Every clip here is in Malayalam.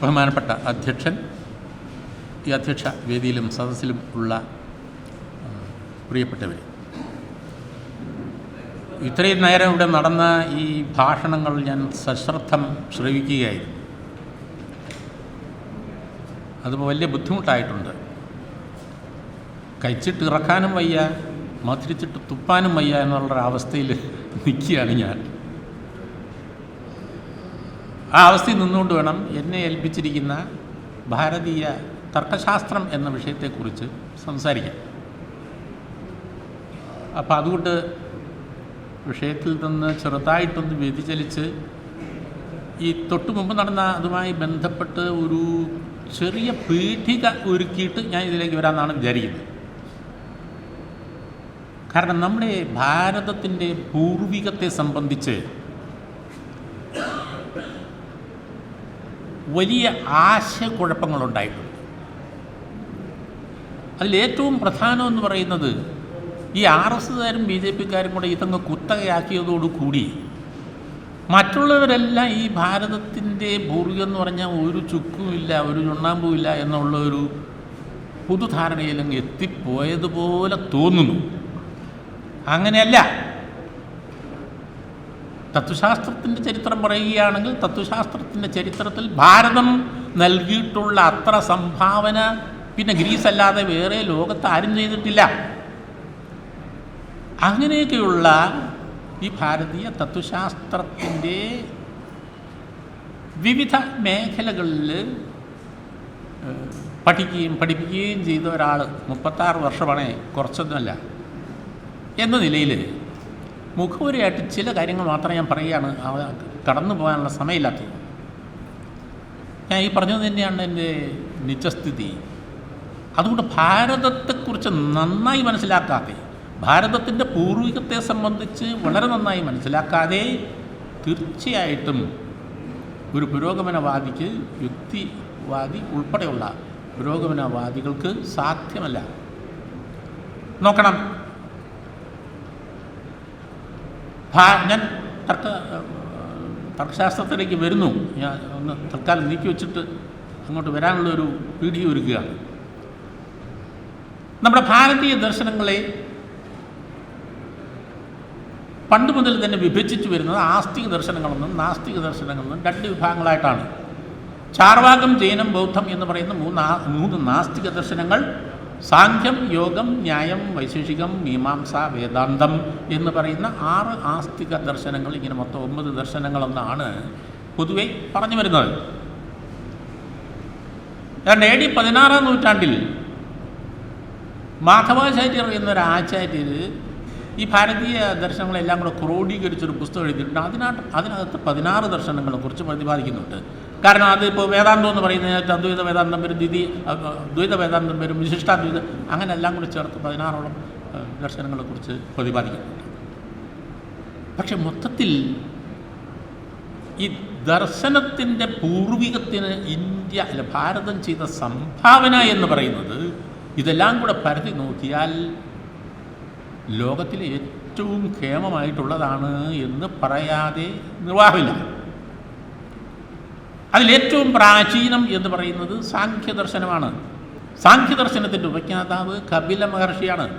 ബഹുമാനപ്പെട്ട അധ്യക്ഷൻ ഈ അധ്യക്ഷ വേദിയിലും സദസ്സിലും ഉള്ള പ്രിയപ്പെട്ടവർ ഇത്രയും നേരം ഇവിടെ നടന്ന ഈ ഭാഷണങ്ങൾ ഞാൻ സശ്രദ്ധം ശ്രവിക്കുകയായിരുന്നു. അത് വലിയ ബുദ്ധിമുട്ടായിട്ടുണ്ട്. കഴിച്ചിട്ട് ഇറക്കാനും വയ്യ മധുരിച്ചിട്ട് തുപ്പാനും വയ്യ എന്നുള്ളൊരവസ്ഥയിൽ നിൽക്കുകയാണ് ഞാൻ. ആ അവസ്ഥയിൽ നിന്നുകൊണ്ട് വേണം എന്നെ ഏൽപ്പിച്ചിരിക്കുന്ന ഭാരതീയ തർക്കശാസ്ത്രം എന്ന വിഷയത്തെക്കുറിച്ച് സംസാരിക്കാം അപ്പം അതുകൊണ്ട് വിഷയത്തിൽ നിന്ന് ചെറുതായിട്ടൊന്ന് വ്യതിചലിച്ച് ഈ തൊട്ട് മുമ്പ് നടന്ന അതുമായി ബന്ധപ്പെട്ട് ഒരു ചെറിയ പീഠിക ഒരുക്കിയിട്ട് ഞാൻ ഇതിലേക്ക് വരാമെന്നാണ് വിചാരിക്കുന്നത്. കാരണം നമ്മുടെ ഭാരതത്തിന്റെ പൂർവികത്തെ സംബന്ധിച്ച് വലിയ ആശയക്കുഴപ്പങ്ങളുണ്ടായിട്ടുണ്ട്. അതിലേറ്റവും പ്രധാനമെന്ന് പറയുന്നത് ഈ ആർ എസ്സുകാരും ബി ജെ പിക്കാരും കൂടെ ഇതങ്ങ് കുത്തകയാക്കിയതോടുകൂടി മറ്റുള്ളവരെല്ലാം ഈ ഭാരതത്തിന്റെ എന്ന് പറഞ്ഞാൽ ഒരു ചുക്കുമില്ല ഒരു ചുണ്ണാമ്പുമില്ല എന്നുള്ള ഒരു പുതുധാരണയിലങ്ങ് എത്തിപ്പോയതുപോലെ തോന്നുന്നു. അങ്ങനെയല്ല തത്വശാസ്ത്രത്തിന്റെ ചരിത്രം പറയുകയാണെങ്കിൽ തത്വശാസ്ത്രത്തിന്റെ ചരിത്രത്തിൽ ഭാരതം നൽകിയിട്ടുള്ള അത്ര സംഭാവന പിന്നെ ഗ്രീസ് അല്ലാതെ വേറെ ലോകത്ത് ആരും ചെയ്തിട്ടില്ല. അങ്ങനെയൊക്കെയുള്ള ഈ ഭാരതീയ തത്വശാസ്ത്രത്തിന്റെ വിവിധ മേഖലകളിൽ പഠിക്കുകയും പഠിപ്പിക്കുകയും ചെയ്ത ഒരാൾ മുപ്പത്താറ് വർഷമാണ് കുറച്ചൊന്നുമല്ല എന്ന നിലയിൽ മുഖവുരയായിട്ട് ചില കാര്യങ്ങൾ മാത്രം ഞാൻ പറയുകയാണ്. കടന്നു പോകാനുള്ള സമയമില്ലാത്തത്. ഞാൻ ഈ പറഞ്ഞത് തന്നെയാണ് എന്റെ നിജസ്ഥിതി. അതുകൊണ്ട് ഭാരതത്തെക്കുറിച്ച് നന്നായി മനസ്സിലാക്കാതെ ഭാരതത്തിന്റെ പൂർവികത്തെ സംബന്ധിച്ച് വളരെ നന്നായി മനസ്സിലാക്കാതെ തീർച്ചയായിട്ടും ഒരു പുരോഗമനവാദിക്ക് യുക്തിവാദി ഉൾപ്പെടെയുള്ള പുരോഗമനവാദികൾക്ക് സാധ്യമല്ല. നോക്കണം. ഭാ- ഞാൻ തർക്ക തർക്കശാസ്ത്രത്തിലേക്ക് വരുന്നു. ഞാൻ ഒന്ന് തൽക്കാലം നീക്കി വെച്ചിട്ട് അങ്ങോട്ട് വരാനുള്ള ഒരു വീഡിയോ ഒരുക്കുകയാണ്. നമ്മുടെ ഭാരതീയ ദർശനങ്ങളെ പണ്ട് മുതൽ തന്നെ വിഭജിച്ചു വരുന്നത് ആസ്തിക ദർശനങ്ങളെന്നും നാസ്തിക ദർശനങ്ങളെന്നും രണ്ട് വിഭാഗങ്ങളായിട്ടാണ്. ചാർവാകം ജൈനം ബൗദ്ധം എന്ന് പറയുന്ന മൂന്ന് മൂന്ന് നാസ്തിക ദർശനങ്ങൾ സാഖ്യം യോഗം ന്യായം വൈശേഷികം മീമാംസ വേദാന്തം എന്ന് പറയുന്ന ആറ് ആസ്തിക ദർശനങ്ങൾ ഇങ്ങനെ മൊത്തം ഒമ്പത് ദർശനങ്ങളെന്നാണ് പൊതുവെ പറഞ്ഞു വരുന്നത്. കാരണം എ ഡി പതിനാറാം നൂറ്റാണ്ടിൽ മാധവാചാര്യർ എന്നൊരു ആചാര്യർ ഈ ഭാരതീയ ദർശനങ്ങളെല്ലാം കൂടെ ക്രോഡീകരിച്ചൊരു പുസ്തകം എഴുതിയിട്ടുണ്ട്. അതിനകത്ത് അതിനകത്ത് പതിനാറ് ദർശനങ്ങളെ കുറിച്ച് പ്രതിപാദിക്കുന്നുണ്ട്. കാരണം അത് ഇപ്പോൾ വേദാന്തം എന്ന് പറയുന്നത് അദ്വൈത വേദാന്തം വരും ദ്വിതി ദ്വൈത വേദാന്തം വരും വിശിഷ്ടാദ്വൈത അങ്ങനെ എല്ലാം കൂടി ചേർത്ത് പതിനാറോളം ദർശനങ്ങളെ ദർശനങ്ങളെക്കുറിച്ച് പ്രതിപാദിക്കുന്നുണ്ട്. പക്ഷെ മൊത്തത്തിൽ ഈ ദർശനത്തിന്റെ പൂർവികത്തിന് ഇന്ത്യ അല്ല ഭാരതം ചെയ്ത സംഭാവന എന്ന് പറയുന്നത് ഇതെല്ലാം കൂടെ പരതി നോക്കിയാൽ ലോകത്തിലെ ഏറ്റവും ക്ഷേമമായിട്ടുള്ളതാണ് എന്ന് പറയാതെ നിർവാഹമില്ല. അതിലേറ്റവും പ്രാചീനം എന്ന് പറയുന്നത് സാഖ്യദർശനമാണ്. സാഖ്യദർശനത്തിന്റെ ഉപജ്ഞാതാവ് കപില മഹർഷിയാണ്.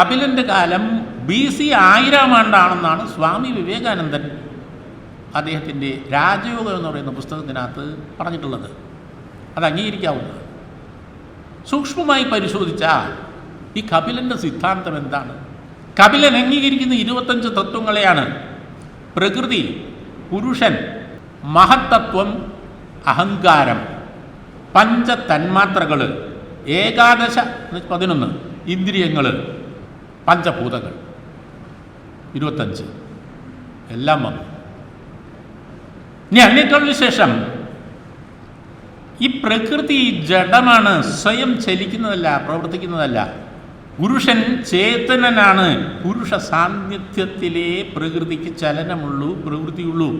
കപിലന്റെ കാലം ബി സി ആയിരം ആണ്ടാണെന്നാണ് സ്വാമി വിവേകാനന്ദൻ അദ്ദേഹത്തിന്റെ രാജയോഗം എന്ന് പറയുന്ന പുസ്തകത്തിനകത്ത് പറഞ്ഞിട്ടുള്ളത്. അത് അംഗീകരിക്കാവുന്നതാണ്. സൂക്ഷ്മമായി പരിശോധിച്ചാൽ ഈ കപിലന്റെ സിദ്ധാന്തം എന്താണ്? കപിലൻ അംഗീകരിക്കുന്ന ഇരുപത്തഞ്ച് തത്വങ്ങളെയാണ്. പ്രകൃതി പുരുഷൻ മഹത്തത്വം അഹങ്കാരം പഞ്ച തന്മാത്രകൾ ഏകാദശ പതിനൊന്ന് ഇന്ദ്രിയങ്ങൾ പഞ്ചഭൂതങ്ങൾ. ഇരുപത്തഞ്ച്. എല്ലാം വന്നു. ഇനി അതിനേക്കാൾ ശേഷം ഈ പ്രകൃതി ജഡമാണ് സ്വയം ചലിക്കുന്നതല്ല പ്രവർത്തിക്കുന്നതല്ല. പുരുഷൻ ചേതനനാണ്. പുരുഷ സാന്നിധ്യത്തിലേ പ്രകൃതിക്ക് ചലനമുള്ളൂ പ്രവൃത്തിയുള്ളൂ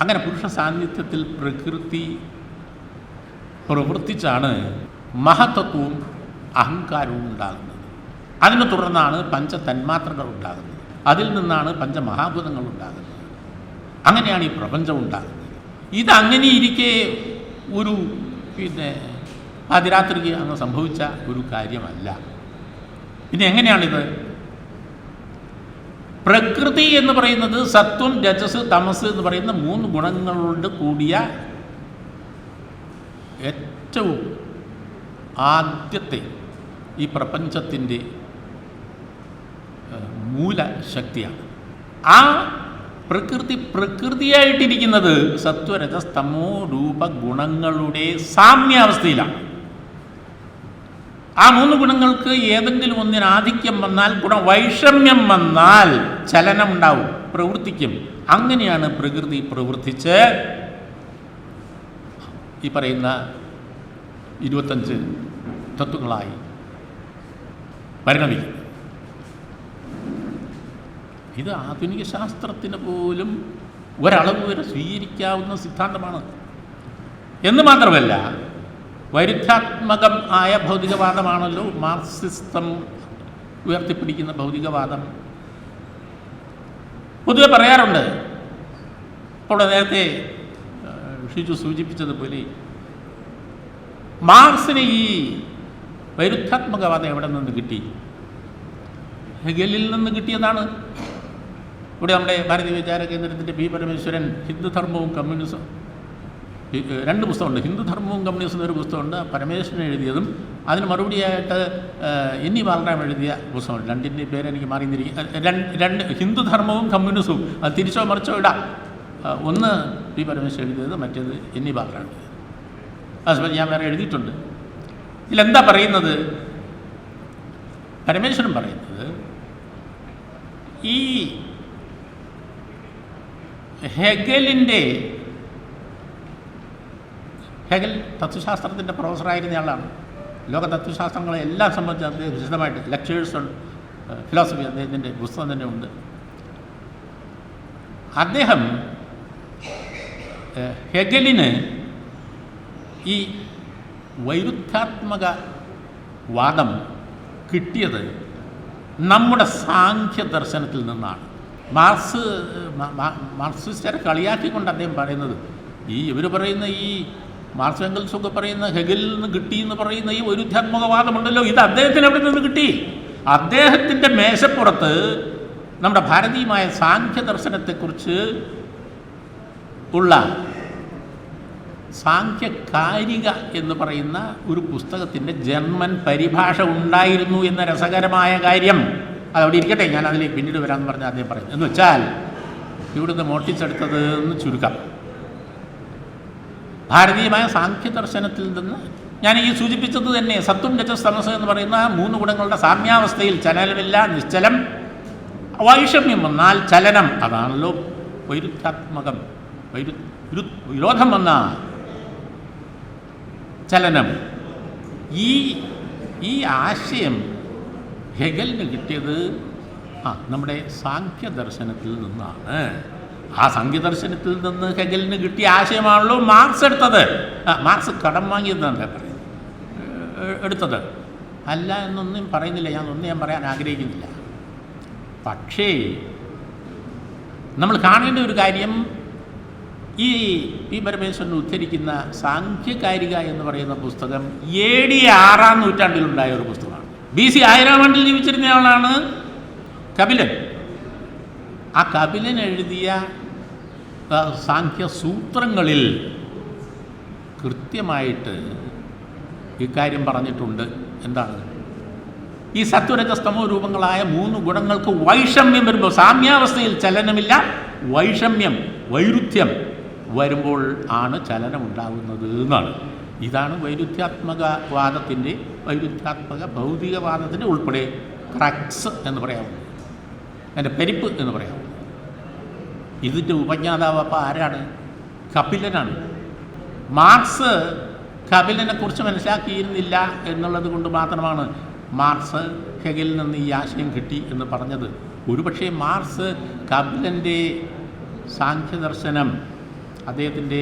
അങ്ങനെ പുരുഷ സാന്നിധ്യത്തിൽ പ്രകൃതി പ്രവർത്തിച്ചാണ് മഹത്വവും അഹങ്കാരവും ഉണ്ടാകുന്നത്. അതിനെ തുടർന്നാണ് പഞ്ചതന്മാത്രകൾ ഉണ്ടാകുന്നത്. അതിൽ നിന്നാണ് പഞ്ചമഹാഭൂതങ്ങൾ ഉണ്ടാകുന്നത്. അങ്ങനെയാണ് ഈ പ്രപഞ്ചം ഉണ്ടാകുന്നത്. ഇതങ്ങനെ ഇരിക്കെ ഒരു പിന്നെ പാതിരാത്രിക്ക് അങ്ങ് സംഭവിച്ച ഒരു കാര്യമല്ല. പിന്നെ എങ്ങനെയാണിത്? പ്രകൃതി എന്ന് പറയുന്നത് സത്വം രജസ് തമസ് എന്ന് പറയുന്ന മൂന്ന് ഗുണങ്ങളോട് കൂടിയ ഏറ്റവും ആദ്യത്തെ ഈ പ്രപഞ്ചത്തിന്റെ മൂല മൂലശക്തിയാണ് ആ പ്രകൃതി പ്രകൃതിയായിട്ടിരിക്കുന്നത് സത്വരജസ്തമോ രൂപ ഗുണങ്ങളുടെ സാമ്യാവസ്ഥയിലാണ്. ആ മൂന്ന് ഗുണങ്ങൾക്ക് ഏതെങ്കിലും ഒന്നിന് ആധിക്യം വന്നാൽ ഗുണ വൈഷമ്യം വന്നാൽ ചലനം ഉണ്ടാവും പ്രവർത്തിക്കും. അങ്ങനെയാണ് പ്രകൃതി പ്രവർത്തിച്ച് ഈ പറയുന്ന ഇരുപത്തഞ്ച് തത്വങ്ങളായി പരിണമിക്കും ഇത് ആധുനിക ശാസ്ത്രത്തിന് പോലും ഒരളവ് വരെ സ്വീകരിക്കാവുന്ന സിദ്ധാന്തമാണ്. എന്ന് മാത്രമല്ല വൈരുദ്ധ്യാത്മകം ആയ ഭൗതികവാദമാണല്ലോ മാർക്സിസം ഉയർത്തിപ്പിടിക്കുന്ന ഭൗതികവാദം. പൊതുവെ പറയാറുണ്ട്. ഇപ്പോൾ നേരത്തെ ഷിജു സൂചിപ്പിച്ചതുപോലെ മാർക്സിന് ഈ വൈരുദ്ധ്യാത്മകവാദം എവിടെ നിന്ന് കിട്ടി? ഹെഗലിൽ നിന്ന് കിട്ടിയതാണ്. ഇവിടെ നമ്മുടെ ഭാരതീയ വിചാര കേന്ദ്രത്തിന്റെ ബി പരമേശ്വരൻ ഹിന്ദുധർമ്മവും കമ്മ്യൂണിസം രണ്ട് പുസ്തകമുണ്ട്. ഹിന്ദുധർമ്മവും കമ്മ്യൂണിസം എന്നൊരു പുസ്തകമുണ്ട്. പരമേശ്വരൻ എഴുതിയതും അതിന് മറുപടിയായിട്ട് ഇന്നി ബാലറാം എഴുതിയ പുസ്തകമുണ്ട്. രണ്ടിന്റെ പേര് എനിക്ക് മാറിയിരിക്കും രണ്ട് രണ്ട് ഹിന്ദുധർമ്മവും കമ്മ്യൂണിസവും. അത് തിരിച്ചോ മറിച്ചോ ഇടാം. ഒന്ന് പി പരമേശ്വരൻ എഴുതിയത് മറ്റേത് എന്നി ബാലറാം അത് ഞാൻ വേറെ എഴുതിയിട്ടുണ്ട്. ഇതിലെന്താ പറയുന്നത്? പരമേശ്വരൻ പറയുന്നത് ഈ ഹെഗലിന്റെ ഹെഗൽ തത്വശാസ്ത്രത്തിന്റെ പ്രൊഫസറായിരുന്ന ആളാണ്. ലോക തത്വശാസ്ത്രങ്ങളെ എല്ലാം സംബന്ധിച്ച് അദ്ദേഹം വിശദമായിട്ട് ലെക്ചേഴ്സ് ഉണ്ട് ഫിലോസഫി അദ്ദേഹത്തിന്റെ പുസ്തകം തന്നെ ഉണ്ട്. അദ്ദേഹം ഹെഗലിന് ഈ വൈരുദ്ധ്യാത്മക വാദം കിട്ടിയത് നമ്മുടെ സാഖ്യ ദർശനത്തിൽ നിന്നാണ്. മാർസ് മാർക്സിസ്റ്റരെ കളിയാക്കിക്കൊണ്ട് അദ്ദേഹം പറയുന്നത് ഈ ഇവർ പറയുന്ന ഈ മാർക്സ് എംഗൽസ് ഒക്കെ പറയുന്ന ഹെഗലിൽ നിന്ന് കിട്ടി എന്ന് പറയുന്ന ഈ ഒരു ധ്യാത്മകവാദമുണ്ടല്ലോ. ഇത് അദ്ദേഹത്തിന് എവിടെ നിന്ന് കിട്ടി? അദ്ദേഹത്തിന്റെ മേശപ്പുറത്ത് നമ്മുടെ ഭാരതീയമായ സാഖ്യ ദർശനത്തെക്കുറിച്ച് ഉള്ള സാഖ്യകാരിക എന്ന് പറയുന്ന ഒരു പുസ്തകത്തിന്റെ ജർമ്മൻ പരിഭാഷ ഉണ്ടായിരുന്നു എന്ന രസകരമായ കാര്യം. അതവിടെ ഇരിക്കട്ടെ ഞാൻ അതിലേക്ക് പിന്നീട് വരാമെന്ന് പറഞ്ഞാൽ അദ്ദേഹം പറയും. എന്ന് വെച്ചാൽ ഇവിടുന്ന് മോട്ടിച്ചെടുത്തത് എന്ന് ചുരുക്കം. ഭാരതീയമായ സാഖ്യ ദർശനത്തിൽ നിന്ന് ഞാൻ ഈ സൂചിപ്പിച്ചത് തന്നെ സത്വം രജസ് തമസ് എന്ന് പറയുന്ന മൂന്ന് ഗുണങ്ങളുടെ സാമ്യാവസ്ഥയിൽ ചലനമില്ല നിശ്ചലം വൈഷമ്യം വന്നാൽ ചലനം. അതാണല്ലോ വൈരുദ്ധ്യാത്മകം. വൈരു വിരു- വിരോധം വന്ന ചലനം. ഈ ഈ ആശയം ഹെഗലിന് കിട്ടിയത് ആ നമ്മുടെ സാഖ്യദർശനത്തിൽ നിന്നാണ്. ആ സംഖ്യദർശനത്തിൽ നിന്ന് ഹെഗലിന് കിട്ടിയ ആശയമാണല്ലോ മാർക്സ് എടുത്തത്. മാർക്സ് കടം വാങ്ങിയതാണ് പറയുന്നത്. എടുത്തത്. അല്ല എന്നൊന്നും പറയുന്നില്ല. ഞാൻ ഒന്നും ഞാൻ പറയാൻ ആഗ്രഹിക്കുന്നില്ല. പക്ഷേ നമ്മൾ കാണേണ്ട ഒരു കാര്യം ഈ പി പരമേശ്വരൻ ഉദ്ധരിക്കുന്ന സാഖ്യകാരിക എന്ന് പറയുന്ന പുസ്തകം എ ഡി ആറാം നൂറ്റാണ്ടിലുണ്ടായ ഒരു പുസ്തകമാണ്. ബി സി ആയിരം ആണ്ടിൽ ജീവിച്ചിരുന്നയാളാണ് കപിലൻ. ആ കപിലൻ എഴുതിയ സാഖ്യസൂത്രങ്ങളിൽ കൃത്യമായിട്ട് ഇക്കാര്യം പറഞ്ഞിട്ടുണ്ട്. എന്താണ്? ഈ സത്വരജസ്തമോ രൂപങ്ങളായ മൂന്ന് ഗുണങ്ങൾക്ക് വൈഷമ്യം വരുമ്പോൾ സാമ്യാവസ്ഥയിൽ ചലനമില്ല വൈഷമ്യം വൈരുദ്ധ്യം വരുമ്പോൾ ആണ് ചലനം ഉണ്ടാകുന്നത് എന്നാണ്. ഇതാണ് വൈരുദ്ധ്യാത്മക വാദത്തിന്റെ വൈരുദ്ധ്യാത്മക ഭൗതികവാദത്തിന്റെ ഉൾപ്പെടെ ക്രക്സ് എന്ന് പറയാവുന്നത്. അതിന്റെ പെരിപ്പ് എന്ന് പറയാവുന്നത്. ഇതിന്റെ ഉപജ്ഞാതാവ് അപ്പോൾ ആരാണ്? കപിലനാണ്. മാർക്സ് കപിലനെ കുറിച്ച് മനസ്സിലാക്കിയിരുന്നില്ല എന്നുള്ളത് കൊണ്ട് മാത്രമാണ് മാർക്സ് ഹെഗലിൽ നിന്ന് ഈ ആശയം കിട്ടി എന്ന് പറഞ്ഞത്. ഒരുപക്ഷെ മാർക്സ് കപിലന്റെ സാഖ്യദർശനം അദ്ദേഹത്തിന്റെ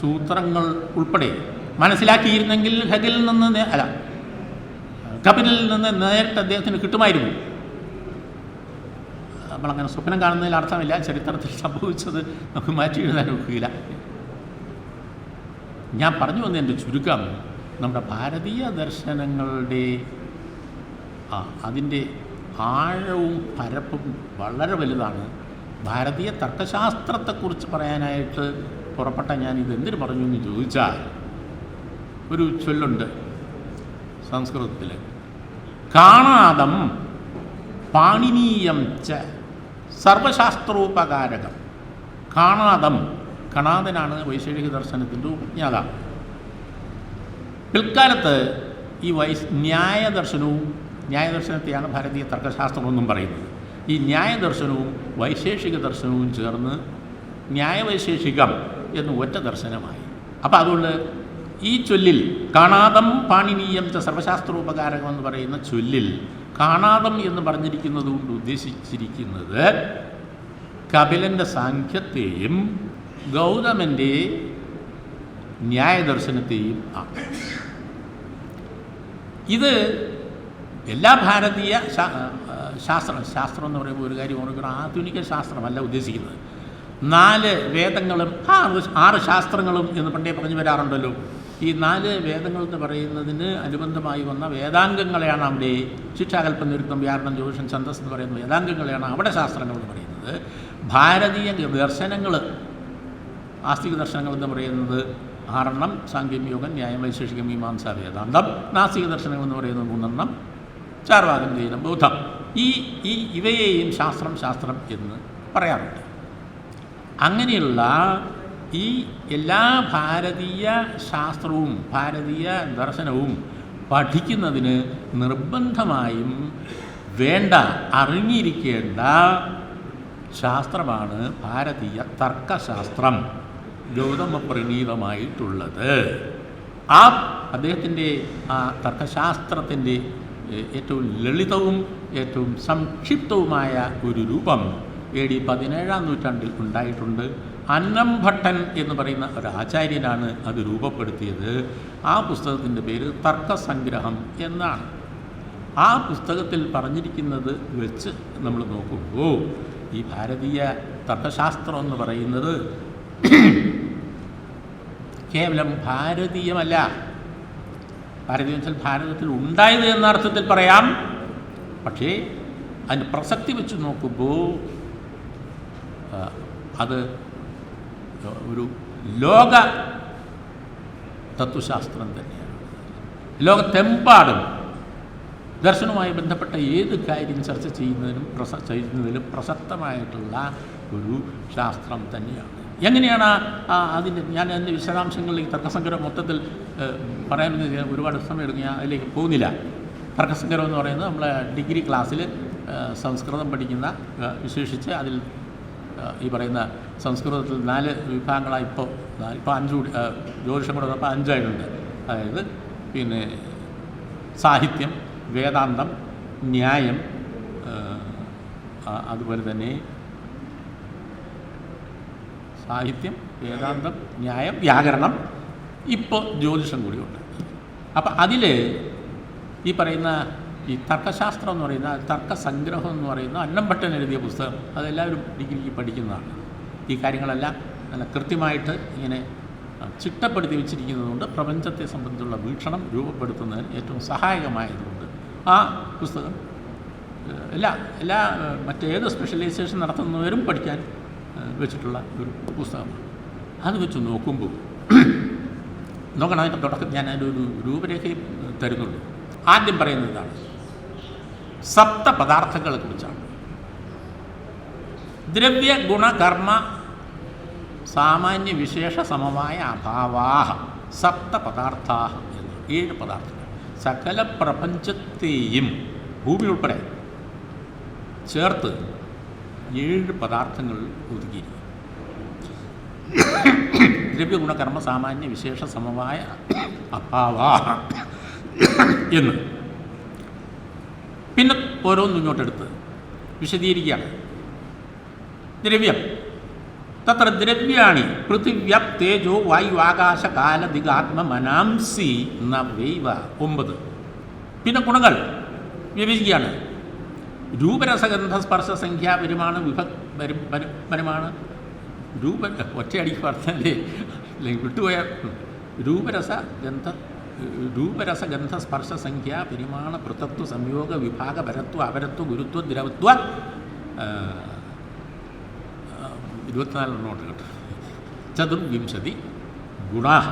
സൂത്രങ്ങൾ ഉൾപ്പെടെ മനസ്സിലാക്കിയിരുന്നെങ്കിൽ ഹെഗലിൽ നിന്ന് അല്ല കപിലിൽ നിന്ന് നേരിട്ട് അദ്ദേഹത്തിന് കിട്ടുമായിരുന്നു. നമ്മളങ്ങനെ സ്വപ്നം കാണുന്നതിൽ അർത്ഥമില്ല ചരിത്രത്തിൽ സംഭവിച്ചത് നമുക്ക് മാറ്റി എഴുതാൻ ഒക്കുകയില്ല ഞാൻ പറഞ്ഞു വന്ന എന്റെ ചുരുക്കം. നമ്മുടെ ഭാരതീയ ദർശനങ്ങളുടെ ആ അതിന്റെ ആഴവും പരപ്പും വളരെ വലുതാണ്. ഭാരതീയ തർക്കശാസ്ത്രത്തെക്കുറിച്ച് പറയാനായിട്ട് പുറപ്പെട്ട ഞാൻ ഇതെന്തിനു പറഞ്ഞു എന്ന് ചോദിച്ചാൽ ഒരു ചൊല്ലുണ്ട് സംസ്കൃതത്തിൽ കാണാതം പാണിനീയം ച സർവശാസ്ത്രോപകാരകം. കാണാതം. കണാതനാണ് വൈശേഷിക ദർശനത്തിന്റെ ഉപജ്ഞാതാവ് പിൽക്കാലത്ത് ഈ വൈസ് ന്യായദർശനവും ന്യായദർശനത്തെയാണ് ഭാരതീയ തർക്കശാസ്ത്രം എന്നും പറയുന്നത്. ഈ ന്യായദർശനവും വൈശേഷിക ദർശനവും ചേർന്ന് ന്യായവൈശേഷികം എന്ന് ഒറ്റ ദർശനമായി. അപ്പോൾ അതുകൊണ്ട് ഈ ചൊല്ലിൽ കാണാതം പാണിനീയം ച സർവശാസ്ത്രോപകാരകം എന്ന് പറയുന്ന ചൊല്ലിൽ കാണാതം എന്ന് പറഞ്ഞിരിക്കുന്നത് കൊണ്ട് ഉദ്ദേശിച്ചിരിക്കുന്നത് കപിലന്റെ സാഖ്യത്തെയും ഗൗതമന്റെ ന്യായദർശനത്തെയും ആണ്. ഇത് എല്ലാ ഭാരതീയ ശാസ്ത്രം ശാസ്ത്രം എന്ന് പറയുമ്പോൾ ഒരു കാര്യം ഓർക്കണം ആധുനിക ശാസ്ത്രമല്ല ഉദ്ദേശിക്കുന്നത്. നാല് വേദങ്ങളും ആറ് ആറ് ശാസ്ത്രങ്ങളും എന്ന് പണ്ടേ പറഞ്ഞു വരാറുണ്ടല്ലോ. ഈ നാല് വേദങ്ങൾ എന്ന് പറയുന്നതിന് അനുബന്ധമായി വന്ന വേദാംഗങ്ങളെയാണ് അവിടെ ശിക്ഷാകൽപ്പം നിരുത്തം വ്യാകരണം ജ്യോതിഷം ഛന്ദസ് എന്ന് പറയുന്ന വേദാംഗങ്ങളെയാണ് അവിടെ ശാസ്ത്രങ്ങൾ എന്ന് പറയുന്നത്. ഭാരതീയ ദർശനങ്ങൾ ആസ്തിക ദർശനങ്ങൾ എന്ന് പറയുന്നത് ആറെണ്ണം സാങ്കേതിക യോഗം ന്യായം വൈശേഷിക മീമാംസ വേദാന്തം. നാസ്തിക ദർശനങ്ങൾ എന്ന് പറയുന്നത് മൂന്നെണ്ണം ചാർവാകം ജൈനം ബൗദ്ധം ഈ ഈ ഇവയെയും ശാസ്ത്രം ശാസ്ത്രം എന്ന് പറയാറുണ്ട്. അങ്ങനെയുള്ള ഈ എല്ലാ ഭാരതീയ ശാസ്ത്രവും ഭാരതീയ ദർശനവും പഠിക്കുന്നതിന് നിർബന്ധമായും വേണ്ട അറിഞ്ഞിരിക്കേണ്ട ശാസ്ത്രമാണ് ഭാരതീയ തർക്കശാസ്ത്രം ഗൗതമ പ്രണീതമായിട്ടുള്ളത് ആ അദ്ദേഹത്തിന്റെ ആ തർക്കശാസ്ത്രത്തിന്റെ ഏറ്റവും ലളിതവും ഏറ്റവും സംക്ഷിപ്തവുമായ ഒരു രൂപം എ ഡി പതിനേഴാം നൂറ്റാണ്ടിൽ ഉണ്ടായിട്ടുണ്ട്. അന്നംഭട്ടൻ എന്ന് പറയുന്ന ഒരു ആചാര്യനാണ് അത് രൂപപ്പെടുത്തിയത്. ആ പുസ്തകത്തിന്റെ പേര് തർക്കസംഗ്രഹം എന്നാണ്. ആ പുസ്തകത്തിൽ പറഞ്ഞിരിക്കുന്നത് വെച്ച് നമ്മൾ നോക്കുമ്പോൾ ഈ ഭാരതീയ തർക്കശാസ്ത്രം എന്ന് പറയുന്നത് കേവലം ഭാരതീയമല്ല. ഭാരതീയ വെച്ചാൽ ഭാരതത്തിൽ ഉണ്ടായത് എന്ന അർത്ഥത്തിൽ പറയാം. പക്ഷേ അതിന്റെ പ്രസക്തി വെച്ച് നോക്കുമ്പോൾ അത് ഒരു ലോക തത്വശാസ്ത്രം തന്നെയാണ്. ലോകത്തെമ്പാടും ദർശനവുമായി ബന്ധപ്പെട്ട ഏത് കാര്യം ചർച്ച ചെയ്യുന്നതിനും പ്രസ ചെയ്യുന്നതിലും പ്രസക്തമായിട്ടുള്ള ഒരു ശാസ്ത്രം തന്നെയാണ്. എങ്ങനെയാണ് ആ അതിന്റെ ഞാൻ അതിന്റെ വിശദാംശങ്ങളിലേക്ക് തർക്കസങ്കരം മൊത്തത്തിൽ പറയാൻ ഒരുപാട് സമയം എടുക്കും ഞാൻ അതിലേക്ക് പോകുന്നില്ല. തർക്കസങ്കരം എന്ന് പറയുന്നത് നമ്മൾ ഡിഗ്രി ക്ലാസ്സിൽ സംസ്കൃതം പഠിക്കുന്ന വിശേഷിച്ച് അതിൽ ഈ പറയുന്ന സംസ്കൃതത്തിൽ നാല് വിഭാഗങ്ങളായി ഇപ്പോൾ ഇപ്പോൾ അഞ്ച് കൂടി ജ്യോതിഷം കൂടെ വന്നപ്പോൾ അഞ്ചായിട്ടുണ്ട്. അതായത് പിന്നെ സാഹിത്യം വേദാന്തം ന്യായം അതുപോലെ തന്നെ സാഹിത്യം വേദാന്തം ന്യായം വ്യാകരണം ഇപ്പോൾ ജ്യോതിഷം കൂടിയുണ്ട്. അപ്പം അതിൽ ഈ പറയുന്ന ഈ തർക്കശാസ്ത്രം എന്ന് പറയുന്ന തർക്കസംഗ്രഹം എന്ന് പറയുന്ന അന്നംഭട്ടൻ എഴുതിയ പുസ്തകം അതെല്ലാവരും ഡിഗ്രിക്ക് പഠിക്കുന്നതാണ്. ഈ കാര്യങ്ങളെല്ലാം നല്ല കൃത്യമായിട്ട് ഇങ്ങനെ ചിട്ടപ്പെടുത്തി വെച്ചിരിക്കുന്നതുകൊണ്ട് പ്രപഞ്ചത്തെ സംബന്ധിച്ചുള്ള വീക്ഷണം രൂപപ്പെടുത്തുന്നതിന് ഏറ്റവും സഹായകമായതുകൊണ്ട് ആ പുസ്തകം എല്ലാ എല്ലാ മറ്റേത് സ്പെഷ്യലൈസേഷൻ നടത്തുന്നവരും പഠിക്കാൻ വെച്ചിട്ടുള്ള ഒരു പുസ്തകമാണ്. അത് വെച്ച് നോക്കുമ്പോൾ നോക്കണം അതിന്റെ തുടക്കം ഞാൻ അതിന്റെ രൂപരേഖയും തരുന്നുള്ളൂ ആദ്യം പറയുന്നത് ഇതാണ്. സപ്ത പദാർത്ഥങ്ങളെ കുറിച്ചാണ്. ദ്രവ്യ ഗുണകർമ്മ സാമാന്യ വിശേഷ സമമായ അഭാവാഹ സപ്ത പദാർത്ഥാഹ എന്ന് ഏഴ് പദാർത്ഥങ്ങൾ. സകല പ്രപഞ്ചത്തെയും ഭൂമി ഉൾപ്പെടെ ചേർത്ത് ഏഴ് പദാർത്ഥങ്ങൾ ഒതുക്കിയിരിക്കും ദ്രവ്യഗുണകർമ്മ സാമാന്യ വിശേഷ സമവായ അഭാവാഹ എന്ന്. പിന്നെ ഓരോന്നും ഇങ്ങോട്ടെടുത്ത് വിശദീകരിക്കുകയാണ്. ദ്രവ്യം. തത്ര ദ്രവ്യാണി പൃഥിവ്യപ് തേജോ വായു ആകാശ കാല ദിഗാത്മ മനാംസി നവൈവ ഒമ്പത്. പിന്നെ ഗുണങ്ങൾ വിഭജിക്കുകയാണ്. രൂപരസഗന്ധ സ്പർശ സംഖ്യാ വരുമാണ് വിഭ വരും വരും- വരുമാണ്. രൂപ ഒറ്റയടിക്ക് പറഞ്ഞാലേ അല്ലെങ്കിൽ വിട്ടുപോയ രൂപരസ ഗന്ധ രൂപരസഗന്ധ സ്പർശ സംഖ്യ പരിമാണ പൃഥത്വ സംയോഗ വിഭാഗ പരത്വ അപരത്വ ഗുരുത്വ ദ്രവത്വ ഇരുപത്തിനാലെണ്ണോട്ട് കേട്ടോ. ചതുർവിംശതി ഗുണാഹ.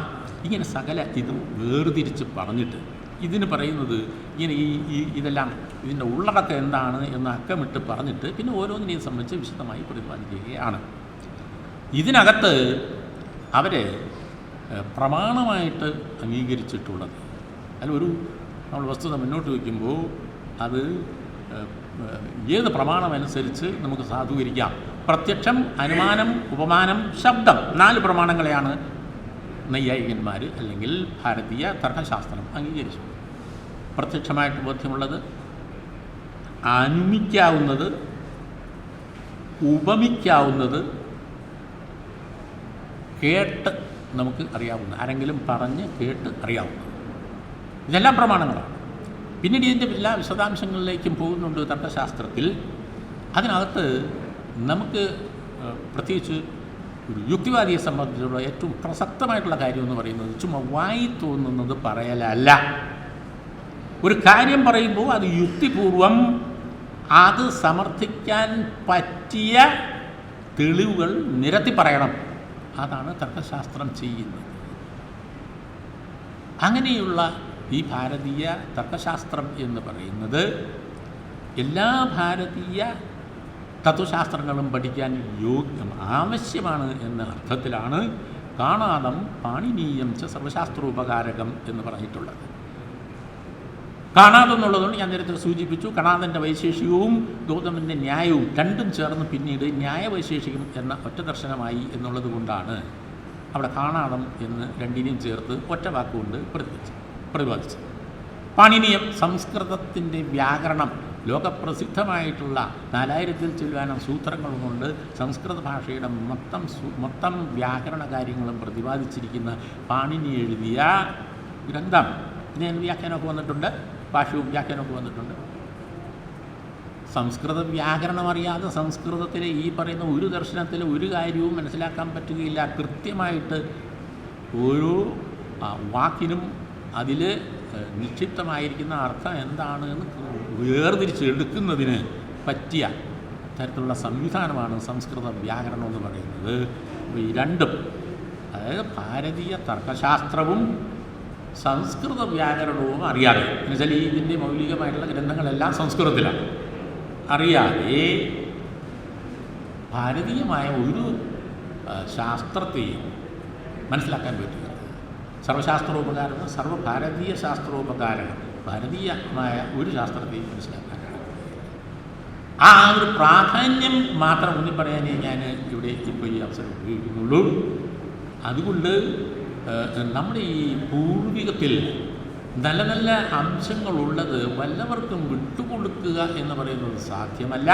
ഇങ്ങനെ സകല ഇതും വേർതിരിച്ച് പറഞ്ഞിട്ട് ഇതിന് പറയുന്നത് ഇങ്ങനെ ഈ ഇതെല്ലാം ഇതിന്റെ ഉള്ളടക്കം എന്താണ് എന്ന് അക്കമിട്ട് പറഞ്ഞിട്ട് പിന്നെ ഓരോന്നിനെയും സംബന്ധിച്ച് വിശദമായി പ്രതിപാദിക്കുകയാണ്. ഇതിനകത്ത് അവർ പ്രമാണമായിട്ട് അംഗീകരിച്ചിട്ടുള്ളത്. അതിൽ ഒരു നമ്മൾ വസ്തുത മുന്നോട്ട് വയ്ക്കുമ്പോൾ അത് ഏത് പ്രമാണമനുസരിച്ച് നമുക്ക് സാധൂകരിക്കാം? പ്രത്യക്ഷം അനുമാനം ഉപമാനം ശബ്ദം നാല് പ്രമാണങ്ങളെയാണ് നൈയായികന്മാർ അല്ലെങ്കിൽ ഭാരതീയ തർക്കശാസ്ത്രം അംഗീകരിച്ചു പ്രത്യക്ഷമായിട്ട് ബോധ്യമുള്ളത് അനുമിക്കാവുന്നത് ഉപമിക്കാവുന്നത് കേട്ട് നമുക്ക് അറിയാവുന്ന ആരെങ്കിലും പറഞ്ഞ് കേട്ട് അറിയാവുന്ന. ഇതെല്ലാം പ്രമാണങ്ങളാണ്. പിന്നീട് ഇതിന്റെ എല്ലാ വിശദാംശങ്ങളിലേക്കും പോകുന്നുണ്ട് തർക്കശാസ്ത്രത്തിൽ. അതിനകത്ത് നമുക്ക് പ്രത്യേകിച്ച് ഒരു യുക്തിവാദിയെ സംബന്ധിച്ചുള്ള ഏറ്റവും പ്രസക്തമായിട്ടുള്ള കാര്യം എന്ന് പറയുന്നത് ചുമ്മാ വായി തോന്നുന്നത് പറയലല്ല. ഒരു കാര്യം പറയുമ്പോൾ അത് യുക്തിപൂർവം അത് സമർത്ഥിക്കാൻ പറ്റിയ തെളിവുകൾ നിരത്തി പറയണം. അതാണ് തർക്കശാസ്ത്രം ചെയ്യുന്നത്. അങ്ങനെയുള്ള ഈ ഭാരതീയ തർക്കശാസ്ത്രം എന്ന് പറയുന്നത് എല്ലാ ഭാരതീയ തത്വശാസ്ത്രങ്ങളും പഠിക്കാൻ യോഗ്യം ആവശ്യമാണ് എന്ന അർത്ഥത്തിലാണ് കാണാതം പാണിനീയം ച സർവശാസ്ത്രോപകാരകം എന്ന് പറഞ്ഞിട്ടുള്ളത്. കാണാതം എന്നുള്ളതുകൊണ്ട് ഞാൻ നേരത്തെ സൂചിപ്പിച്ചു കാണാതന്റെ വൈശേഷികവും ഗൗതമന്റെ ന്യായവും രണ്ടും ചേർന്ന് പിന്നീട് ന്യായവൈശേഷികം എന്ന ഒറ്റ ദർശനമായി എന്നുള്ളത് കൊണ്ടാണ് അവിടെ കാണാതം എന്ന് രണ്ടിനെയും ചേർത്ത് ഒറ്റ വാക്കുകൊണ്ട് പ്രതിപാദിച്ചത് പ്രതിപാദിച്ചത്. പാണിനീയം സംസ്കൃതത്തിന്റെ വ്യാകരണം ലോകപ്രസിദ്ധമായിട്ടുള്ള നാലായിരത്തിൽ ചെല്ലുവാനും സൂത്രങ്ങളുമുണ്ട്. സംസ്കൃത ഭാഷയുടെ മൊത്തം മൊത്തം വ്യാകരണ കാര്യങ്ങളും പ്രതിപാദിച്ചിരിക്കുന്ന പാണിനി എഴുതിയ ഗ്രന്ഥം. ഇതിന് വ്യാഖ്യാനമൊക്കെ വന്നിട്ടുണ്ട്? ഭാഷവും വ്യാഖ്യാനമൊക്കെ വന്നിട്ടുണ്ട്. സംസ്കൃത വ്യാകരണം അറിയാതെ സംസ്കൃതത്തിലെ ഈ പറയുന്ന ഒരു ദർശനത്തിലെ ഒരു കാര്യവും മനസ്സിലാക്കാൻ പറ്റുകയില്ല. കൃത്യമായിട്ട് ഓരോ വാക്കിനും അതിൽ നിക്ഷിപ്തമായിരിക്കുന്ന അർത്ഥം എന്താണ് എന്ന് വേർതിരിച്ചെടുക്കുന്നതിന് പറ്റിയ തരത്തിലുള്ള സംവിധാനമാണ് സംസ്കൃത വ്യാകരണം എന്ന് പറയുന്നത്. ഈ രണ്ടും അതായത് ഭാരതീയ തർക്കശാസ്ത്രവും സംസ്കൃത വ്യാകരണവും അറിയാതെ എന്നുവെച്ചാൽ ഈ ഇതിന്റെ മൗലികമായിട്ടുള്ള ഗ്രന്ഥങ്ങളെല്ലാം സംസ്കൃതത്തിലാണ്. അറിയാതെ ഭാരതീയമായ ഒരു ശാസ്ത്രത്തെയും മനസ്സിലാക്കാൻ പറ്റുക സർവശാസ്ത്രോപകാരം സർവഭാരതീയ ശാസ്ത്രോപകാരം ഭാരതീയമായ ഒരു ശാസ്ത്രത്തെയും മനസ്സിലാക്കാൻ ആ ഒരു പ്രാധാന്യം മാത്രം ഊന്നി പറയാനേ ഞാൻ ഇവിടെ ഇപ്പോൾ ഈ അവസരം ഉപയോഗിക്കുന്നുള്ളൂ. അതുകൊണ്ട് നമ്മുടെ ഈ പൂർവികത്തിൽ നല്ല നല്ല അംശങ്ങളുള്ളത് വല്ലവർക്കും വിട്ടുകൊടുക്കുക എന്ന് പറയുന്നത് സാധ്യമല്ല.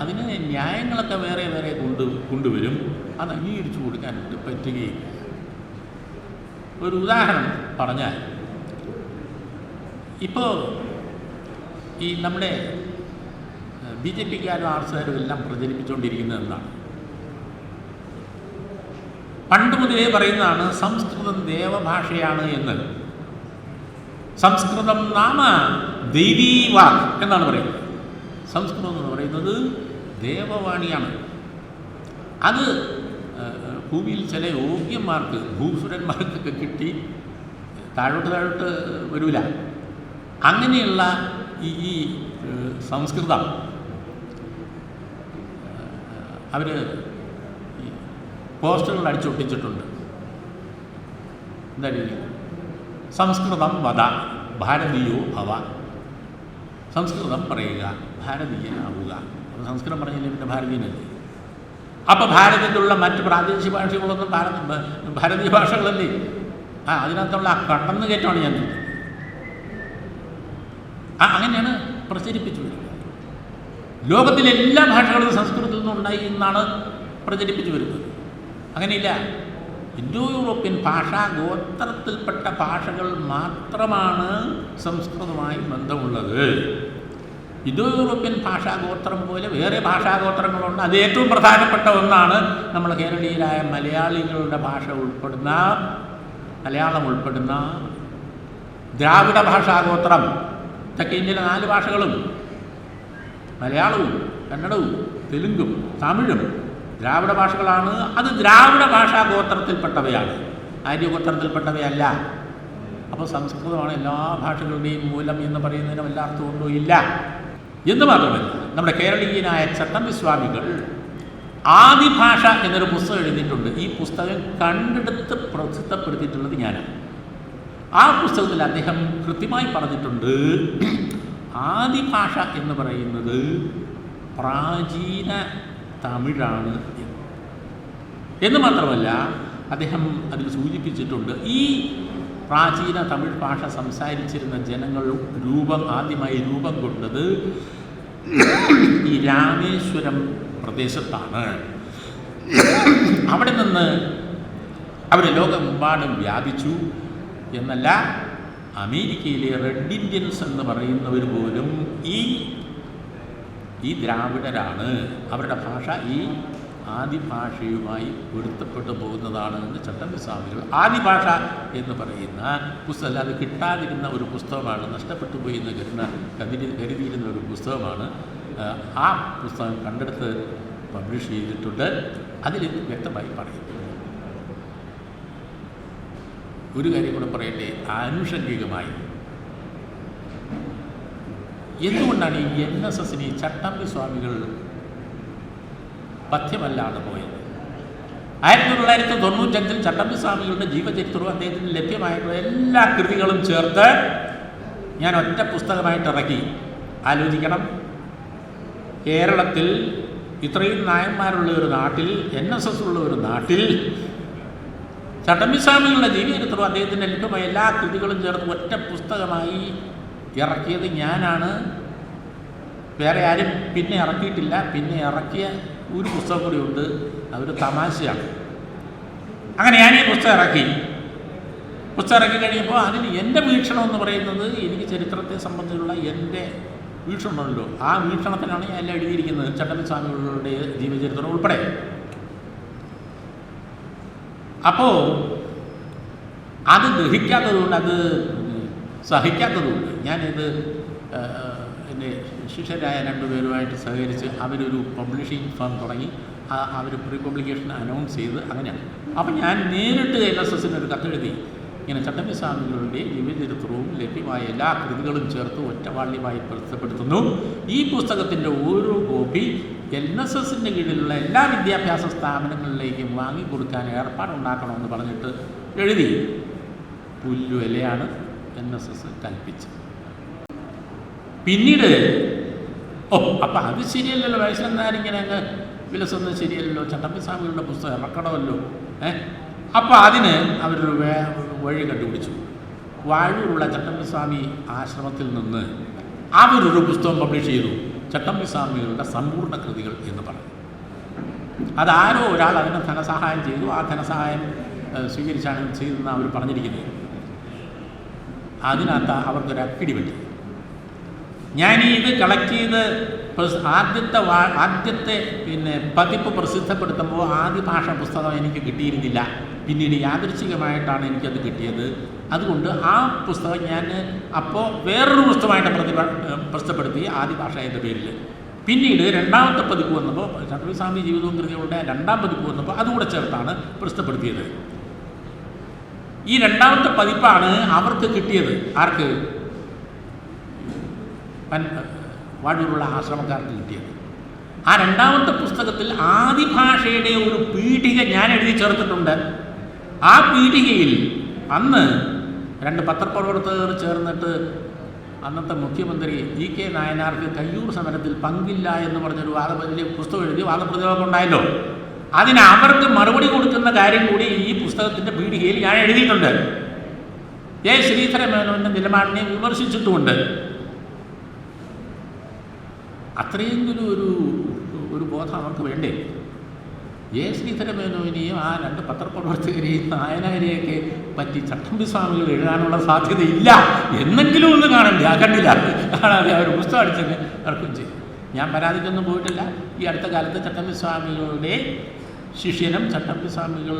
അതിന് ന്യായങ്ങളൊക്കെ വേറെ വേറെ കൊണ്ട് കൊണ്ടുവരും. അത് അംഗീകരിച്ചു കൊടുക്കാനായിട്ട് പറ്റുകയില്ല. ഒരു ഉദാഹരണം പറഞ്ഞാൽ ഇപ്പോൾ ഈ നമ്മുടെ ബി ജെ പിക്കാരും ആർസുകാരും എല്ലാം പ്രചരിപ്പിച്ചുകൊണ്ടിരിക്കുന്നത് എന്താണ് പണ്ട് മുതലേ പറയുന്നതാണ് സംസ്കൃതം ദേവഭാഷയാണ് എന്ന്. സംസ്കൃതം നാമ ദൈവീവാ എന്നാണ് പറയുന്നത്. സംസ്കൃതം എന്ന് പറയുന്നത് ദേവവാണിയാണ്. അത് ഭൂമിയിൽ ചില യോഗ്യന്മാർക്ക് ഭൂസുരന്മാർക്കൊക്കെ കിട്ടി താഴോട്ട് താഴോട്ട് വരൂല. അങ്ങനെയുള്ള ഈ ഈ സംസ്കൃതം അവർ പോസ്റ്ററുകൾ അടിച്ചൊട്ടിച്ചിട്ടുണ്ട്. എന്താ സംസ്കൃതം വധ ഭാരതീയോ ഭവ. സംസ്കൃതം പറയുക ഭാരതീയനാവുക. അപ്പോൾ സംസ്കൃതം പറഞ്ഞില്ലേ പിന്നെ ഭാരതീയനല്ലേ? അപ്പോൾ ഭാരതത്തിലുള്ള മറ്റ് പ്രാദേശിക ഭാഷകളൊന്നും ഭാരത ഭാരതീയ ഭാഷകളല്ലേ? ആ അതിനകത്തുള്ള ആ കടന്നു കയറ്റമാണ് ഞാൻ. ആ അങ്ങനെയാണ് പ്രചരിപ്പിച്ചു വരുന്നത് ലോകത്തിലെ എല്ലാ ഭാഷകളും സംസ്കൃതത്തിൽ നിന്നുണ്ടായി എന്നാണ് പ്രചരിപ്പിച്ചു വരുന്നത്. അങ്ങനെയില്ല. ഇൻഡോ യൂറോപ്യൻ ഭാഷാ ഗോത്രത്തിൽപ്പെട്ട ഭാഷകൾ മാത്രമാണ് സംസ്കൃതവുമായി ബന്ധമുള്ളത്. ഇൻഡോ യൂറോപ്യൻ ഭാഷാ ഗോത്രം പോലെ വേറെ ഭാഷാ ഗോത്രങ്ങളുണ്ട്. അത് ഏറ്റവും പ്രധാനപ്പെട്ട ഒന്നാണ് നമ്മൾ കേരളീയരായ മലയാളികളുടെ ഭാഷ ഉൾപ്പെടുന്ന മലയാളം ഉൾപ്പെടുന്ന ദ്രാവിഡ ഭാഷാഗോത്രം തെക്കേ ഇന്ത്യയിലെ നാല് ഭാഷകളും. മലയാളവും കന്നഡവും തെലുങ്കും തമിഴും ദ്രാവിഡ ഭാഷകളാണ്. അത് ദ്രാവിഡ ഭാഷാ ഗോത്രത്തിൽപ്പെട്ടവയാണ്. ആര്യഗോത്രത്തിൽപ്പെട്ടവയല്ല. അപ്പോൾ സംസ്കൃതമാണ് എല്ലാ ഭാഷകളുടെയും മൂലം എന്ന് പറയുന്നതിന് വല്ല അർത്ഥമൊന്നും ഇല്ല. എന്ന് മാത്രമല്ല നമ്മുടെ കേരളീയനായ ചട്ടമ്പിസ്വാമികൾ ആദിഭാഷ എന്നൊരു പുസ്തകം എഴുതിയിട്ടുണ്ട്. ഈ പുസ്തകം കണ്ടെടുത്ത് പ്രസിദ്ധപ്പെടുത്തിയിട്ടുള്ളത് ഞാനാണ്. ആ പുസ്തകത്തിൽ അദ്ദേഹം കൃത്യമായി പറഞ്ഞിട്ടുണ്ട് ആദിഭാഷ എന്ന് പറയുന്നത് പ്രാചീന തമിഴാണ് എന്ന്. എന്ന് മാത്രമല്ല അദ്ദേഹം അതിൽ സൂചിപ്പിച്ചിട്ടുണ്ട് ഈ പ്രാചീന തമിഴ് ഭാഷ സംസാരിച്ചിരുന്ന ജനങ്ങൾ രൂപം ആദ്യമായി രൂപം കൊണ്ടത് ഈ രാമേശ്വരം പ്രദേശത്താണ്. അവിടെ നിന്ന് അവർ ലോകമെമ്പാടും വ്യാപിച്ചു. എന്നല്ല അമേരിക്കയിലെ റെഡ് ഇന്ത്യൻസ് എന്ന് പറയുന്നവർ പോലും ഈ ഈ ദ്രാവിഡരാണ്. അവരുടെ ഭാഷ ഈ ആദിഭാഷയുമായി പൊരുത്തപ്പെട്ടു പോകുന്നതാണ് എന്ന് ചട്ടമ്പി സ്വാമികൾ ആദിഭാഷ എന്ന് പറയുന്ന പുസ്തകം അത് കിട്ടാതിരുന്ന ഒരു പുസ്തകമാണ് നഷ്ടപ്പെട്ടു പോയി എന്ന് കരുതുന്ന കരുതി കരുതിയിരുന്ന ഒരു പുസ്തകമാണ്. ആ പുസ്തകം കണ്ടെടുത്ത് പബ്ലിഷ് ചെയ്തിട്ടുണ്ട്. അതിൽ വ്യക്തമായി പറയുന്നു. ഒരു കാര്യം കൂടെ പറയട്ടെ ആനുഷംഗികമായി. എന്തുകൊണ്ടാണ് ഈ എൻ എസ് എസിന് ചട്ടമ്പി സ്വാമികൾ പഥ്യമല്ലാതെ പോയത്? ആയിരത്തി തൊള്ളായിരത്തി തൊണ്ണൂറ്റഞ്ചിൽ ചട്ടമ്പി സ്വാമികളുടെ ജീവചരിത്രവും അദ്ദേഹത്തിന് ലഭ്യമായിട്ടുള്ള എല്ലാ കൃതികളും ചേർത്ത് ഞാൻ ഒറ്റ പുസ്തകമായിട്ട് ഇറക്കി. ആലോചിക്കണം. കേരളത്തിൽ ഇത്രയും നായന്മാരുള്ള ഒരു നാട്ടിൽ എൻ എസ് എസ് ഉള്ള ഒരു നാട്ടിൽ ചട്ടമ്പി സ്വാമികളുടെ ജീവചരിത്രവും അദ്ദേഹത്തിന്റെ ലഭ്യമായ എല്ലാ കൃതികളും ചേർത്ത് ഒറ്റ പുസ്തകമായി ഇറക്കിയത് ഞാനാണ്. വേറെ ആരും പിന്നെ ഇറക്കിയിട്ടില്ല. പിന്നെ ഇറക്കിയ ഒരു പുസ്തകം കൂടി ഉണ്ട്. അതൊരു തമാശയാണ്. അങ്ങനെ ഞാൻ ഈ പുസ്തകം ഇറക്കി. പുസ്തകം ഇറക്കി കഴിയുമ്പോൾ അതിന് എന്റെ വീക്ഷണം എന്ന് പറയുന്നത് എനിക്ക് ചരിത്രത്തെ സംബന്ധിച്ചുള്ള എന്റെ വീക്ഷണമുണ്ടല്ലോ. ആ വീക്ഷണത്തിനാണ് ഞാൻ എല്ലാം എഴുതിയിരിക്കുന്നത്. ചട്ടമ്പി സ്വാമികളുടെ ജീവചരിത്രം ഉൾപ്പെടെ. അപ്പോൾ അത് ഗ്രഹിക്കാത്തതുകൊണ്ട് അത് സഹിക്കാത്തതുകൊണ്ട് ഞാനിത് എന്റെ ശിഷ്യരായ രണ്ടുപേരുമായിട്ട് സഹകരിച്ച് അവരൊരു പബ്ലിഷിംഗ് ഫേം തുടങ്ങി അവർ പ്രീ പബ്ലിക്കേഷൻ അനൗൺസ് ചെയ്ത് അങ്ങനെയാണ്. അപ്പം ഞാൻ നേരിട്ട് എൻ എസ് എസിന് ഒരു കത്തെഴുതി. ഇങ്ങനെ ചട്ടമ്പി സ്വാമികളുടെ ജീവചരിത്രവും ലഭ്യമായ എല്ലാ കൃതികളും ചേർത്ത് ഒറ്റവാള്യമായി പ്രസിദ്ധപ്പെടുത്തുന്നു ഈ പുസ്തകത്തിന്റെ ഓരോ കോപ്പി എൻ എസ് എസിന്റെ കീഴിലുള്ള എല്ലാ വിദ്യാഭ്യാസ സ്ഥാപനങ്ങളിലേക്കും വാങ്ങിക്കൊടുക്കാൻ ഏർപ്പാടുണ്ടാക്കണമെന്ന് പറഞ്ഞിട്ട് എഴുതി. പുല്ലുവിലയാണ് എൻ എസ് എസ് കൽപ്പിച്ചത്. പിന്നീട് ഓ അപ്പം അത് ശരിയല്ലല്ലോ. വയസ്സിലെന്തായിരിക്കും അങ്ങ് വിലസൊന്നും ശരിയല്ലല്ലോ. ചട്ടമ്പി സ്വാമികളുടെ പുസ്തകം ഇറക്കണമല്ലോ. ഏ? അപ്പോൾ അതിന് അവരൊരു വേ വഴി കണ്ടുപിടിച്ചു. വാഴൂരുള്ള ചട്ടമ്പി സ്വാമി ആശ്രമത്തിൽ നിന്ന് അവരൊരു പുസ്തകം പബ്ലിഷ് ചെയ്തു. ചട്ടമ്പി സ്വാമികളുടെ സമ്പൂർണ കൃതികൾ എന്ന് പറയും അതാരോ ഒരാൾ അതിന് ധനസഹായം ചെയ്തു. ആ ധനസഹായം സ്വീകരിച്ചാണ് ചെയ്തതെന്ന് അവർ പറഞ്ഞിരിക്കുന്നത്. അതിനകത്ത് അവർക്കൊരു അക്കിടി പറ്റി ഞാൻ ഇത് കളക്ട് ചെയ്ത് ആദ്യത്തെ ആദ്യത്തെ പിന്നെ പതിപ്പ് പ്രസിദ്ധപ്പെടുത്തുമ്പോൾ ആദ്യ ഭാഷ പുസ്തകം എനിക്ക് കിട്ടിയിരുന്നില്ല. പിന്നീട് യാദൃച്ഛികമായിട്ടാണ് എനിക്കത് കിട്ടിയത്. അതുകൊണ്ട് ആ പുസ്തകം ഞാൻ അപ്പോൾ വേറൊരു പുസ്തകമായിട്ട് പ്രതിഭ പ്രസ്തപ്പെടുത്തി ആദ്യ ഭാഷ എന്ന പേരിൽ. പിന്നീട് രണ്ടാമത്തെ പതിപ്പ് വന്നപ്പോൾ ചക്രസ്വാമി ജീവിതവും കൃതികളുടെ രണ്ടാം പതിപ്പ് വന്നപ്പോൾ അതുകൂടെ ചേർത്താണ് പ്രസ്തപ്പെടുത്തിയത് ഈ രണ്ടാമത്തെ പതിപ്പാണ് അവർക്ക് കിട്ടിയത്. ആർക്ക്? വാടൂരുള്ള ആശ്രമക്കാർക്ക് കിട്ടിയത്. ആ രണ്ടാമത്തെ പുസ്തകത്തിൽ ആദി ആദിഭാഷയുടെ ഒരു പീഠിക ഞാൻ എഴുതി ചേർത്തിട്ടുണ്ട്. ആ പീഠികയിൽ അന്ന് രണ്ട് പത്രപ്രവർത്തകർ ചേർന്നിട്ട് അന്നത്തെ മുഖ്യമന്ത്രി ഇ കെ നായനാർക്ക് കയ്യൂർ സമരത്തിൽ പങ്കില്ല എന്ന് പറഞ്ഞൊരു വാദ പുസ്തകം എഴുതി വാദപ്രതിരോധം ഉണ്ടായല്ലോ. അതിന് അവർക്ക് മറുപടി കൊടുക്കുന്ന കാര്യം കൂടി ഈ പുസ്തകത്തിന്റെ പീഠികയിൽ ഞാൻ എഴുതിയിട്ടുണ്ട്. എ. ശ്രീധര മേനോന്റെ നിലപാടിനെ വിമർശിച്ചിട്ടുമുണ്ട്. അത്രയെങ്കിലും ഒരു ഒരു ബോധം അവർക്ക് വേണ്ടേ? എ ശ്രീധരമേനോവിനെയും ആ രണ്ട് പത്രപ്രവർത്തകരെയും നായനാരെയൊക്കെ പറ്റി ചട്ടമ്പി സ്വാമികൾ എഴുതാനുള്ള സാധ്യതയില്ല. എന്നെങ്കിലും ഒന്ന് കാണണ്ടേ ആ കണ്ടില്ല. കാണാതെ അവർ പുസ്തകം അടിച്ചത് ഇറക്കും ചെയ്തു ഞാൻ പരാതിക്കൊന്നും പോയിട്ടില്ല. ഈ അടുത്ത കാലത്ത് ചട്ടമ്പി സ്വാമികളുടെ ശിഷ്യനും ചട്ടമ്പി സ്വാമികൾ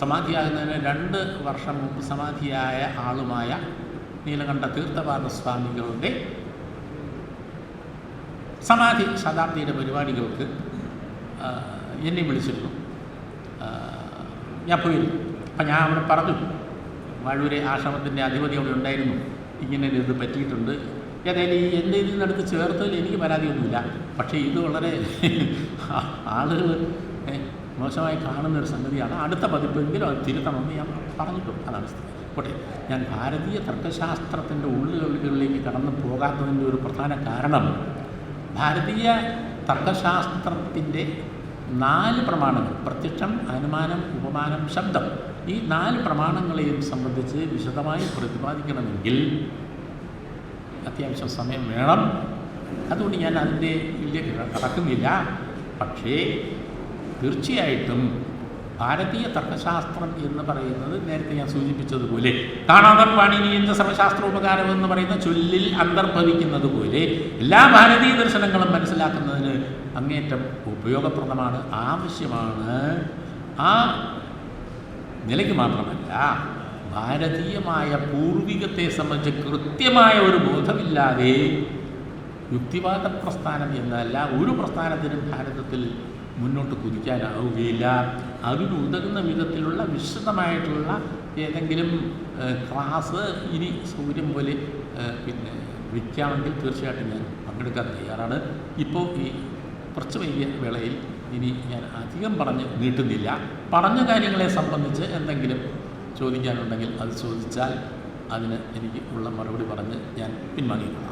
സമാധിയാകുന്നതിന് രണ്ട് വർഷം മുമ്പ് സമാധിയായ ആളുമായ നീലകണ്ഠ തീർത്ഥപാദ സ്വാമികളുടെ സമാധി ശതാബ്ദിയുടെ പരിപാടികൾക്ക് എന്നെ വിളിച്ചിരുന്നു. ഞാൻ പോയി അപ്പം ഞാൻ അവിടെ പറഞ്ഞു വാഴൂരെ ആശ്രമത്തിന്റെ അധിപതി അവിടെ ഉണ്ടായിരുന്നു. ഇങ്ങനെ ഇത് പറ്റിയിട്ടുണ്ട്. ഏതായാലും ഈ എന്റെ ഇതിൽ നിന്നെടുത്ത് ചേർത്തതിൽ എനിക്ക് പരാതിയൊന്നുമില്ല. പക്ഷേ ഇത് വളരെ ആളുകൾ മോശമായി കാണുന്ന ഒരു സംഗതിയാണ്. അടുത്ത പതിപ്പെങ്കിലും അത് തിരുത്തണമെന്ന് ഞാൻ പറഞ്ഞിട്ടുണ്ട്. അതാണ് സ്ഥിതി. പോട്ടെ. ഞാൻ ഭാരതീയ തർക്കശാസ്ത്രത്തിന്റെ ഉള്ളുകളിലേക്ക് കടന്നു പോകാത്തതിന്റെ ഒരു പ്രധാന കാരണം ഭാരതീയ തർക്കശാസ്ത്രത്തിന്റെ നാല് പ്രമാണങ്ങൾ. പ്രത്യക്ഷം അനുമാനം ഉപമാനം ശബ്ദം. ഈ നാല് പ്രമാണങ്ങളെയും സംബന്ധിച്ച് വിശദമായി പ്രതിപാദിക്കണമെങ്കിൽ അത്യാവശ്യം സമയം വേണം. അതുകൊണ്ട് ഞാൻ അതിന്റെ ഇതിലേക്ക് കടക്കുന്നില്ല. പക്ഷേ തീർച്ചയായിട്ടും ഭാരതീയ തർക്കശാസ്ത്രം എന്ന് പറയുന്നത് നേരത്തെ ഞാൻ സൂചിപ്പിച്ചതുപോലെ കാണാതെ എന്ന സർവശാസ്ത്ര ഉപകാരം എന്ന് പറയുന്ന ചൊല്ലിൽ അന്തർഭവിക്കുന്നത് പോലെ എല്ലാ ഭാരതീയ ദർശനങ്ങളും മനസ്സിലാക്കുന്നതിന് അങ്ങേറ്റം ഉപയോഗപ്രദമാണ് ആവശ്യമാണ്. ആ നിലയ്ക്ക് മാത്രമല്ല ഭാരതീയമായ പൂർവികത്തെ സംബന്ധിച്ച് കൃത്യമായ ഒരു ബോധമില്ലാതെ യുക്തിവാദ പ്രസ്ഥാനം എന്നല്ല ഒരു പ്രസ്ഥാനത്തിനും ഭാരതത്തിൽ മുന്നോട്ട് കുതിക്കാനാവുകയില്ല. അതിന് ഉതകുന്ന വിധത്തിലുള്ള വിശദമായിട്ടുള്ള ഏതെങ്കിലും ക്ലാസ് ഇനി സൗകര്യം പോലെ പിന്നെ വയ്ക്കാമെങ്കിൽ തീർച്ചയായിട്ടും ഞാൻ പങ്കെടുക്കാൻ തയ്യാറാണ്. ഇപ്പോൾ ഈ കുറച്ച് വൈകിയ വേളയിൽ ഇനി ഞാൻ അധികം പറഞ്ഞ് നീട്ടുന്നില്ല. പറഞ്ഞ കാര്യങ്ങളെ സംബന്ധിച്ച് എന്തെങ്കിലും ചോദിക്കാനുണ്ടെങ്കിൽ അത് ചോദിച്ചാൽ അതിന് എനിക്ക് ഉള്ള മറുപടി പറഞ്ഞ് ഞാൻ പിൻവാങ്ങിക്കൊള്ളാം.